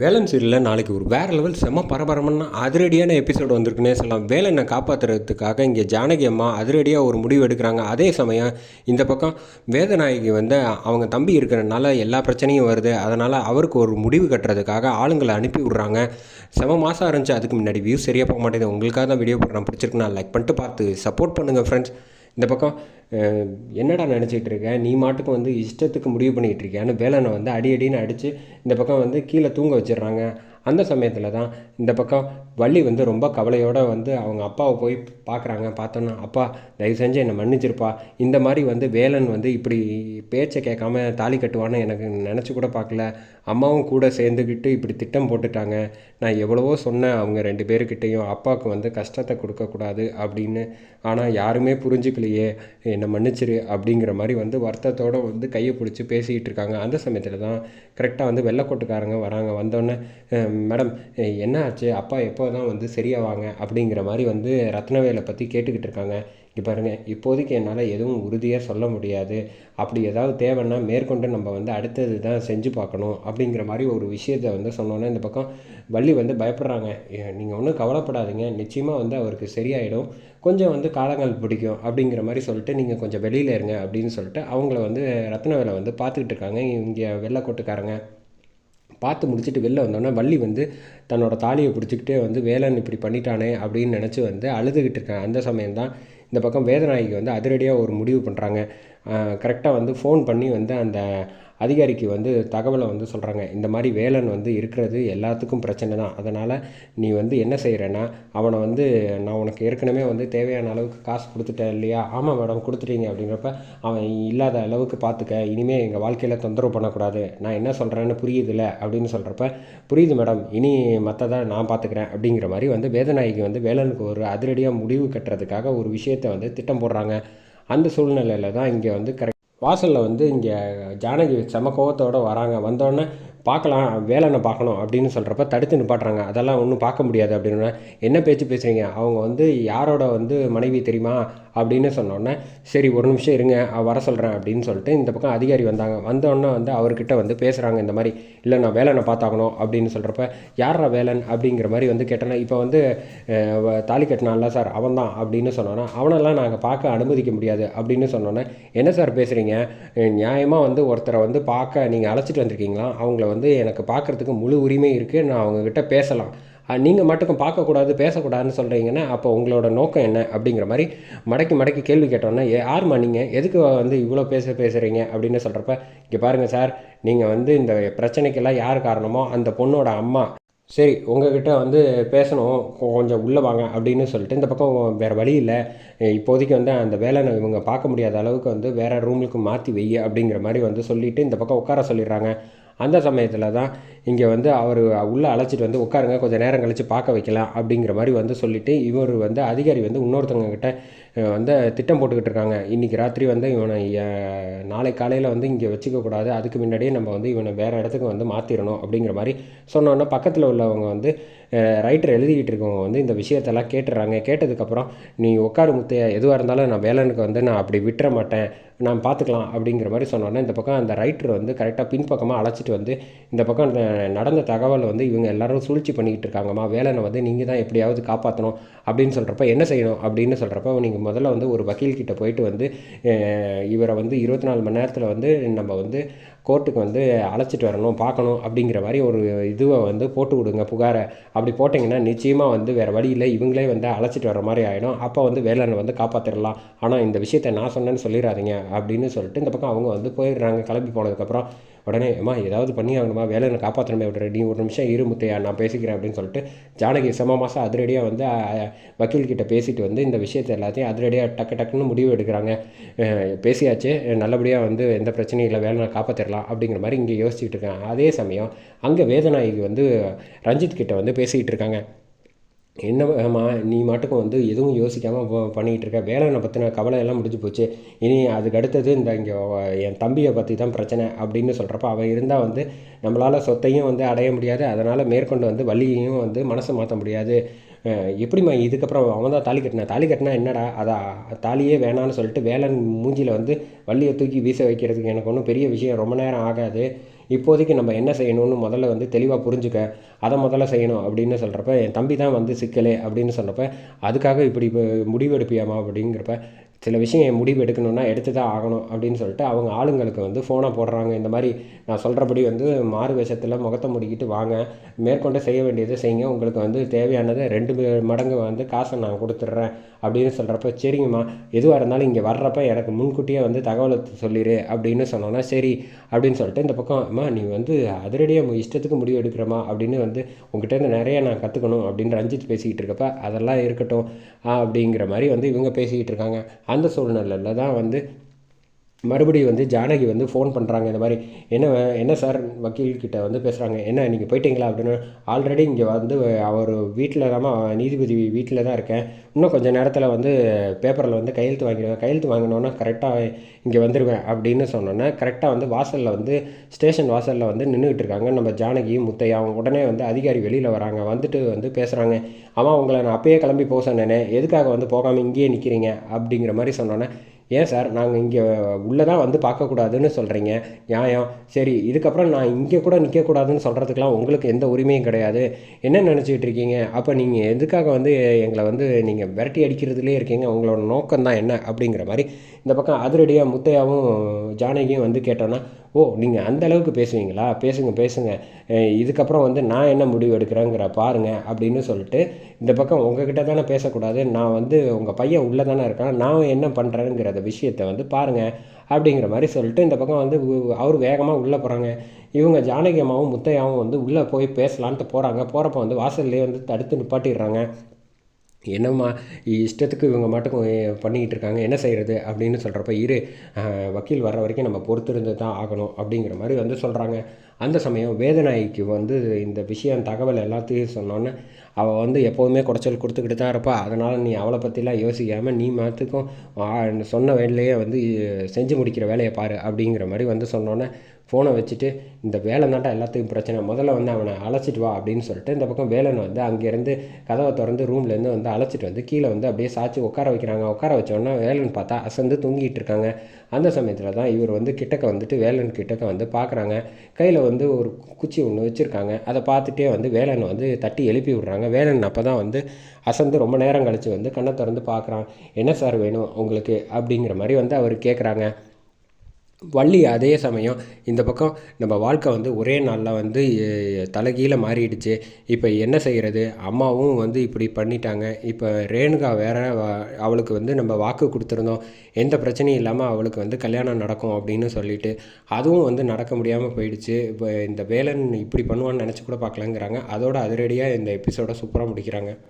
வேலன் சீரியலில் நாளைக்கு ஒரு வேறு லெவல் செம்ம பரபரமான அதிரடியான எபிசோடு வந்திருக்குன்னே சொல்லலாம். வேலனை காப்பாற்றுறதுக்காக இங்கே ஜானகி அம்மா அதிரடியாக ஒரு முடிவு எடுக்கிறாங்க. அதே சமயம் இந்த பக்கம் வேதநாயகி வந்து அவங்க தம்பி இருக்கிறனால எல்லா பிரச்சனையும் வருது. அதனால் அவருக்கு ஒரு முடிவு கட்டுறதுக்காக ஆளுங்களை அனுப்பி விட்றாங்க. செம மாதம் இருந்துச்சு. அதுக்கு முன்னாடி வியூஸ் சரியாக போக மாட்டேங்குது. உங்களுக்காக தான் வீடியோ போடுறேன். பிடிச்சிருக்குன்னா லைக் பண்ணிட்டு பார்த்து சப்போர்ட் பண்ணுங்கள் ஃப்ரெண்ட்ஸ் இந்த பக்கம் என்னடா நினச்சிட்டு இருக்க? நீ மாட்டுக்கு வந்து இஷ்டத்துக்கு முடிவு பண்ணிகிட்டு இருக்கியான்னு வேலனை வந்து அடி அடின்னு அடித்து இந்த பக்கம் வந்து கீழே தூங்க வச்சிடுறாங்க. அந்த சமயத்தில் தான் இந்த பக்கம் வள்ளி வந்து ரொம்ப கவலையோடு வந்து அவங்க அப்பாவை போய் பார்க்குறாங்க பார்த்தோன்னா அப்பா தயவு செஞ்சு என்னை மன்னிச்சிருப்பா. இந்த மாதிரி வந்து வேலன் வந்து இப்படி பேச்சை கேட்காம தாலி கட்டுவான்னு எனக்கு நினச்சி கூட பார்க்கல அம்மாவும் கூட சேர்ந்துக்கிட்டு இப்படி திட்டம் போட்டுட்டாங்க. நான் எவ்வளவோ சொன்னேன் அவங்க ரெண்டு பேருக்கிட்டேயும். அப்பாவுக்கு வந்து கஷ்டத்தை கொடுக்கக்கூடாது அப்படின்னு. ஆனால் யாருமே புரிஞ்சுக்கலையே. என்னை மன்னிச்சிரு அப்படிங்கிற மாதிரி வந்து வருத்தத்தோடு வந்து கையை பிடிச்சி பேசிக்கிட்டு இருக்காங்க. அந்த சமயத்தில் தான் கரெக்டாக வந்து வெள்ளைக்கோட்டுக்காரங்க வராங்க. வந்தோடனே மேடம் என்ன ஆச்சு? அப்பா எப்போ தான் வந்து சரியாவாங்க? அப்படிங்கிற மாதிரி வந்து ரத்னவேலை பற்றி கேட்டுக்கிட்டு இருக்காங்க. இங்கே பாருங்கள் இப்போதைக்கு என்னால் எதுவும் உறுதியாக சொல்ல முடியாது. அப்படி ஏதாவது தேவைன்னா மேற்கொண்டு நம்ம வந்து அடுத்தது தான் செஞ்சு பார்க்கணும் அப்படிங்கிற மாதிரி ஒரு விஷயத்தை வந்து சொன்னோன்னே இந்த பக்கம் வள்ளி வந்து பயப்படுறாங்க. நீங்கள் ஒன்றும் கவலைப்படாதீங்க. நிச்சயமாக வந்து அவருக்கு சரியாயிடும். கொஞ்சம் வந்து காலங்கள் பிடிக்கும் அப்படிங்கிற மாதிரி சொல்லிட்டு நீங்கள் கொஞ்சம் வெளியில் இருங்க அப்படின்னு சொல்லிட்டு அவங்கள வந்து ரத்னவேலை வந்து பார்த்துக்கிட்டு இருக்காங்க. இங்கே வெள்ளைக்கோட்டுக்காரங்க பார்த்து முடிச்சுட்டு வெளில வந்தோடனே வள்ளி வந்து தன்னோட தாலியை பிடிச்சிக்கிட்டே வந்து வேலன் இப்படி பண்ணிட்டானே அப்படின்னு நினச்சி வந்து அழுதுகிட்டு இருக்காங்க. அந்த சமயம் தான் இந்த பக்கம் வேதநாயகி வந்து அதிரடியாக ஒரு முடிவு பண்ணுறாங்க கரெக்டாக வந்து ஃபோன் பண்ணி வந்து அந்த அதிகாரிக்கு வந்து தகவலை வந்து சொல்கிறாங்க இந்த மாதிரி வேலன் வந்து இருக்கிறது எல்லாத்துக்கும் பிரச்சனை தான். அதனால் நீ வந்து என்ன செய்கிறேன்னா அவனை வந்து நான் உனக்கு ஏற்கனவே வந்து தேவையான அளவுக்கு காசு கொடுத்துட்டேன் இல்லையா? ஆமாம் மேடம் கொடுத்துட்டீங்க அப்படிங்கிறப்ப அவன் இல்லாத அளவுக்கு பார்த்துக்க இனிமேல் எங்கள் வாழ்க்கையில் தொந்தரவு பண்ணக்கூடாது. நான் என்ன சொல்கிறேன்னு புரியுதுல்ல அப்படின்னு சொல்கிறப்ப புரியுது மேடம் இனி மற்றதை நான் பார்த்துக்கிறேன் அப்படிங்கிற மாதிரி வந்து வேதநாயகி வந்து வேலனுக்கு ஒரு அதிரடியாக முடிவு கட்டுறதுக்காக ஒரு விஷயத்தை வந்து திட்டம் போடுறாங்க. அந்த சூழ்நிலையில் தான் இங்கே வந்து கரெக்ட். வாசலில் வந்து இங்கே ஜானகி செம கோவத்தோடு வராங்க. வந்தோடனே பார்க்கலாம் வேலைனை பார்க்கணும் அப்படின்னு சொல்கிறப்ப தடுத்து நிப்பாட்டுறாங்க. அதெல்லாம் ஒன்றும் பார்க்க முடியாது அப்படின்னா என்ன பேச்சு பேசுகிறீங்க அவங்க வந்து யாரோட வந்து மனைவி தெரியுமா? அப்படின்னு சொன்னோடனே சரி ஒரு நிமிஷம் இருங்க வர சொல்கிறேன் அப்படின்னு சொல்லிட்டு இந்த பக்கம் அதிகாரி வந்தாங்க. வந்தோடனே வந்து அவர்கிட்ட வந்து பேசுகிறாங்க இந்த மாதிரி இல்லை நான் வேலனை பார்த்தாகணும் அப்படின்னு சொல்கிறப்ப யாரா வேலன்? அப்படிங்கிற மாதிரி வந்து கேட்டேன்னா இப்போ வந்து வ- தாலி கட்டினான்ல சார் அவன் தான் அப்படின்னு சொன்னோன்னா அவனெல்லாம் நாங்கள் பார்க்க அனுமதிக்க முடியாது அப்படின்னு சொன்னோன்னே என்ன சார் பேசுகிறீங்க நியாயமாக வந்து ஒருத்தரை வந்து பார்க்க நீங்கள் அழைச்சிட்டு வந்திருக்கீங்களா? அவங்கள வந்து எனக்கு பார்க்குறதுக்கு முழு உரிமை இருக்குது நான் அவங்கக்கிட்ட பேசலாம். நீங்கள் மட்டுக்கும் பார்க்கக்கூடாது பேசக்கூடாதுன்னு சொல்கிறீங்கன்னா அப்போ உங்களோட நோக்கம் என்ன அப்படிங்கிற மாதிரி மடக்கி மடக்கி கேள்வி கேட்டோன்னே "ஏ, யாரும்மா நீங்கள் எதுக்கு வந்து இவ்வளோ பேச பேசுகிறீங்க அப்படின்னு சொல்கிறப்ப இங்கே பாருங்கள் சார் நீங்கள் வந்து இந்த பிரச்சனைக்கெல்லாம் யார் காரணமோ அந்த பொண்ணோட அம்மா. சரி உங்ககிட்ட வந்து பேசணும் கொஞ்சம் உள்ளே வாங்க அப்படின்னு சொல்லிட்டு இந்த பக்கம் வேறு வழி இல்லை. இப்போதைக்கு வந்து அந்த வேலை இவங்க பார்க்க முடியாத அளவுக்கு வந்து வேறு ரூமுக்கு மாற்றி வை அப்படிங்கிற மாதிரி வந்து சொல்லிட்டு இந்த பக்கம் உட்கார சொல்லிடுறாங்க. அந்த சமயத்தில் தான் இங்கே வந்து அவர் உள்ளே அழைச்சிட்டு வந்து உட்காருங்க கொஞ்சம் நேரம் கழித்து பார்க்க வைக்கலாம் அப்படிங்கிற மாதிரி வந்து சொல்லிவிட்டு இவர் வந்து அதிகாரி வந்து இன்னொருத்தவங்க கிட்ட வந்து திட்டம் போட்டுக்கிட்டு இருக்காங்க. இன்றைக்கி ராத்திரி வந்து இவனை நாளை காலையில் வந்து இங்கே வச்சுக்கக்கூடாது அதுக்கு முன்னாடியே நம்ம வந்து இவனை வேறு இடத்துக்கு வந்து மாற்றிடணும் அப்படிங்கிற மாதிரி சொன்னோன்னே பக்கத்தில் உள்ளவங்க வந்து ரைட்டர் எழுதிக்கிட்டு இருக்கவங்க வந்து இந்த விஷயத்தெல்லாம் கேட்டுறாங்க. கேட்டதுக்கப்புறம் நீ உட்காரு முத்தையா எதுவாக இருந்தாலும் நான் வேலனுக்கு வந்து நான் அப்படி விட்டுற மாட்டேன். நான் பார்த்துக்கலாம் அப்படிங்கிற மாதிரி சொன்னோன்னே இந்த பக்கம் அந்த ரைட்டர் வந்து கரெக்டாக பின்பக்கமாக அழைச்சிட்டு வந்து இந்த பக்கம் அந்த நடந்த தகவலை வந்து இவங்க எல்லாரும் சூழ்ச்சி பண்ணிக்கிட்டு இருக்காங்கம்மா. வேலனை வந்து நீங்கள் தான் எப்படியாவது காப்பாற்றணும் அப்படின்னு சொல்கிறப்ப என்ன செய்யணும் அப்படின்னு சொல்கிறப்ப நீங்கள் முதல்ல வந்து ஒரு வக்கீல்கிட்ட போயிட்டு வந்து இவரை வந்து இருபத்தி நாலு மணி நேரத்தில் வந்து நம்ம வந்து கோர்ட்டுக்கு வந்து அழைச்சிட்டு வரணும் பார்க்கணும் அப்படிங்கிற மாதிரி ஒரு இதுவை வந்து போட்டு விடுங்க புகாரை. அப்படி போட்டிங்கன்னா நிச்சயமாக வந்து வேறு வழியில் இவங்களே வந்து அழைச்சிட்டு வர மாதிரி ஆகிடும் அப்போ வந்து வேலனை வந்து காப்பாற்றிடலாம் ஆனால் இந்த விஷயத்தை நான் சொன்னேன்னு சொல்லிடாதீங்க அப்படின்னு சொல்லிட்டு இந்த பக்கம் அவங்க வந்து போயிடுறாங்க. கிளம்பி போனதுக்கப்புறம் உடனே அம்மா ஏதாவது பண்ணி ஆகணுமா? வேலனை காப்பாற்றணுமே விடுற நீ ஒரு நிமிஷம் இரு முத்தையா நான் பேசிக்கிறேன் அப்படின்னு சொல்லிட்டு ஜானகி செம மாதம் அதிரடியாக வந்து வக்கீல்கிட்ட பேசிட்டு வந்து இந்த விஷயத்தை எல்லாத்தையும் அதிரடியாக டக்கு டக்குன்னு முடிவு எடுக்கிறாங்க. பேசியாச்சு. நல்லபடியாக வந்து எந்த பிரச்சனையும் இல்லை. வேலனை காப்பாற்றிடலாம் அப்படிங்கிற மாதிரி இங்கே யோசிச்சுட்டு இருக்கேன் அதே சமயம் அங்கே வேதநாயகி வந்து ரஞ்சித் கிட்ட வந்து பேசிக்கிட்டு இருக்காங்க. என்னம்மா நீ மட்டுக்கும் வந்து எதுவும் யோசிக்காமல் பண்ணிக்கிட்டு இருக்க வேலனை பற்றின கவலை எல்லாம் முடிஞ்சு போச்சு. இனி அதுக்கு அடுத்தது இந்த இங்கே என் தம்பியை பற்றி தான் பிரச்சனை அப்படின்னு சொல்கிறப்ப அவன் இருந்தால் வந்து நம்மளால் சொத்தையும் வந்து அடைய முடியாது. அதனால் மேற்கொண்டு வந்து வள்ளியையும் வந்து மனசை மாற்ற முடியாது. எப்படிம்மா இதுக்கப்புறம் அவன் தான் தாலி கட்டினா? தாலி கட்டினா என்னடா? அதா தாலியே வேணான்னு சொல்லிட்டு வேலன் மூஞ்சியில் வந்து வள்ளியை தூக்கி வீச வைக்கிறதுக்கு எனக்கு ஒன்றும் பெரிய விஷயம் ரொம்ப நேரம் ஆகாது. இப்போதைக்கு நம்ம என்ன செய்யணும்னு முதல்ல வந்து தெளிவாக புரிஞ்சுக்க அதை முதல்ல செய்யணும் அப்படின்னு சொல்கிறப்ப என் தம்பி தான் வந்து சிக்கலே அப்படின்னு சொன்னப்ப அதுக்காக இப்படி இப்போ முடிவெடுப்பியாமா அப்படிங்கிறப்ப சில விஷயம் முடிவு எடுக்கணும்னா எடுத்து தான் ஆகணும் அப்படின்னு சொல்லிட்டு அவங்க ஆளுங்களுக்கு வந்து ஃபோனை போடுறாங்க. இந்த மாதிரி நான் சொல்கிறபடி வந்து மாறு வேஷத்தில் முகத்தை முடிக்கிட்டு வாங்க. மேற்கொண்டு செய்ய வேண்டியதை செய்யுங்க. உங்களுக்கு வந்து தேவையானதை ரெண்டு மடங்கு வந்து காசை நான் கொடுத்துட்றேன் அப்படின்னு சொல்கிறப்ப சரிங்கம்மா எதுவாக இருந்தாலும் இங்கே வர்றப்ப எனக்கு முன்கூட்டியே வந்து தகவலை சொல்லிடு அப்படின்னு சொன்னோன்னா சரி அப்படின்னு சொல்லிட்டு இந்த பக்கம் அம்மா நீ வந்து அதிரடியாக இஷ்டத்துக்கு முடிவு எடுக்கிறமா அப்படின்னு வந்து உங்ககிட்டேருந்து நிறைய நான் கற்றுக்கணும் அப்படின்னு ரஞ்சித் பேசிக்கிட்டு இருக்கப்ப அதெல்லாம் இருக்கட்டும் அப்படிங்கிற மாதிரி வந்து இவங்க பேசிக்கிட்டு இருக்காங்க. அந்த சூழ்நிலையில் தான் வந்து மறுபடியும் வந்து ஜானகி வந்து ஃபோன் பண்ணுறாங்க இந்த மாதிரி. என்ன என்ன சார் வக்கீல்கிட்ட வந்து பேசுகிறாங்க என்ன நீங்கள் போயிட்டீங்களா அப்படின்னு? ஆல்ரெடி இங்கே வந்து அவர் வீட்டில் தான் நீதிபதி வீட்டில் தான் இருக்கேன். இன்னும் கொஞ்சம் நேரத்தில் வந்து பேப்பரில் வந்து கையெழுத்து வாங்கிடுவேன். கையெழுத்து வாங்கினோன்னா கரெக்டாக இங்கே வந்துடுவேன் அப்படின்னு சொன்னோன்னே கரெக்டாக வந்து வாசலில் வந்து ஸ்டேஷன் வாசலில் வந்து நின்றுக்கிட்டு இருக்காங்க. நம்ம ஜானகி முத்தையா அவங்க உடனே வந்து அதிகாரி வெளியில் வராங்க. வந்துட்டு வந்து பேசுகிறாங்க ஆமாம் உங்களை நான் அப்பயே கிளம்பி போக சொன்னேனே. எதுக்காக வந்து போகாமல் இங்கேயே நிற்கிறீங்க அப்படிங்கிற மாதிரி சொன்னோன்னே ஏன் சார் நாங்கள் இங்கே உள்ளே தான் வந்து பார்க்கக்கூடாதுன்னு சொல்கிறீங்க நியாயம். சரி இதுக்கப்புறம் நான் இங்கே கூட நிற்கக்கூடாதுன்னு சொல்கிறதுக்கெலாம் உங்களுக்கு எந்த உரிமையும் கிடையாது. என்ன நினச்சிக்கிட்டு இருக்கீங்க? அப்போ நீங்கள் எதுக்காக வந்து எங்களை வந்து நீங்கள் விரட்டி அடிக்கிறதுலே இருக்கீங்க? உங்களோட நோக்கம் தான் என்ன? அப்படிங்கிற மாதிரி இந்த பக்கம் அதிரடியாக முத்தையாவும் ஜானகியும் வந்து கேட்டோன்னா ஓ நீங்கள் அந்த அளவுக்கு பேசுவீங்களா? பேசுங்க பேசுங்க. இதுக்கப்புறம் வந்து நான் என்ன முடிவு எடுக்கிறேங்கிற பாருங்க அப்படின்னு சொல்லிட்டு இந்த பக்கம் உங்ககிட்ட தானே பேசக்கூடாது. நான் வந்து உங்கள் பையன் உள்ளே தானே இருக்கான். நான் என்ன பண்ணுறேங்கிற விஷயத்தை வந்து பாருங்கள் அப்படிங்கிற மாதிரி சொல்லிட்டு இந்த பக்கம் வந்து அவர் வேகமாக உள்ளே போகிறாங்க இவங்க ஜானகி அம்மாவும் முத்தையாவும் வந்து உள்ளே போய் பேசலான்ட்டு போகிறாங்க போகிறப்ப வந்து வாசல்லே வந்து தடுத்து நிப்பாட்டிடுறாங்க. என்னம்மா இஷ்டத்துக்கு இவங்க மட்டும் பண்ணிக்கிட்டு இருக்காங்க என்ன செய்கிறது அப்படின்னு சொல்கிறப்ப இரு வக்கீல் வர்ற வரைக்கும் நம்ம பொறுத்திருந்து தான் ஆகணும் அப்படிங்கிற மாதிரி வந்து சொல்கிறாங்க அந்த சமயம் வேதநாய்க்கு வந்து இந்த விஷயம் தகவல் எல்லாத்தையும் சொன்னோன்னே அவள் வந்து எப்போவுமே குடைச்சல் கொடுத்துக்கிட்டு தான் இருப்பா. அதனால் நீ அவளை பற்றிலாம் யோசிக்காமல் நீ மாற்றுக்கும் சொன்ன வேலையே வந்து செஞ்சு முடிக்கிற வேலையை பாரு அப்படிங்கிற மாதிரி வந்து சொன்னோன்னே ஃபோனை வச்சுட்டு இந்த வேலை தாண்டா எல்லாத்துக்கும் பிரச்சனை. முதல்ல வந்து அவனை அழைச்சிட்டு வா அப்படின்னு சொல்லிட்டு இந்த பக்கம் வேலன் வந்து அங்கேருந்து கதவை திறந்து ரூம்லேருந்து வந்து அழைச்சிட்டு வந்து கீழே வந்து அப்படியே சாச்சி உட்கார வைக்கிறாங்க. உட்கார வச்சோன்னா வேலன் பார்த்தா அசந்து தூங்கிட்டு இருக்காங்க. அந்த சமயத்தில் தான் இவர் வந்து கிட்டக்க வந்துட்டு வேலன் கிட்டக்க வந்து பார்க்குறாங்க கையில் வந்து ஒரு குச்சி ஒன்று வச்சுருக்காங்க. அதை பார்த்துட்டே வந்து வேலன் வந்து தட்டி எழுப்பி விடுறாங்க. வேலன் அப்போ தான் வந்து அசந்து ரொம்ப நேரம் கழித்து வந்து கண்ணை திறந்து பார்க்குறான் என்ன சார் வேணும் உங்களுக்கு? அப்படிங்கிற மாதிரி வந்து அவர் கேட்குறாங்க வள்ளி அதே சமயம் இந்த பக்கம் நம்ம வாழ்க்கை வந்து ஒரே நாளில் வந்து தலைகீழ மாறிடுச்சு. இப்போ என்ன செய்கிறது அம்மாவும் வந்து இப்படி பண்ணிட்டாங்க. இப்போ ரேணுகா வேற அவளுக்கு வந்து நம்ம வாக்கு கொடுத்துருந்தோம். எந்த பிரச்சனையும் இல்லாமல் அவளுக்கு வந்து கல்யாணம் நடக்கும் அப்படின்னு சொல்லிட்டு அதுவும் வந்து நடக்க முடியாமல் போயிடுச்சு. இப்போ இந்த வேலன் இப்படி பண்ணுவான்னு நினச்சி கூட பார்க்கலங்கிறாங்க. அதோட அதிரடியாக இந்த எபிசோட சூப்பராக முடிக்கிறாங்க.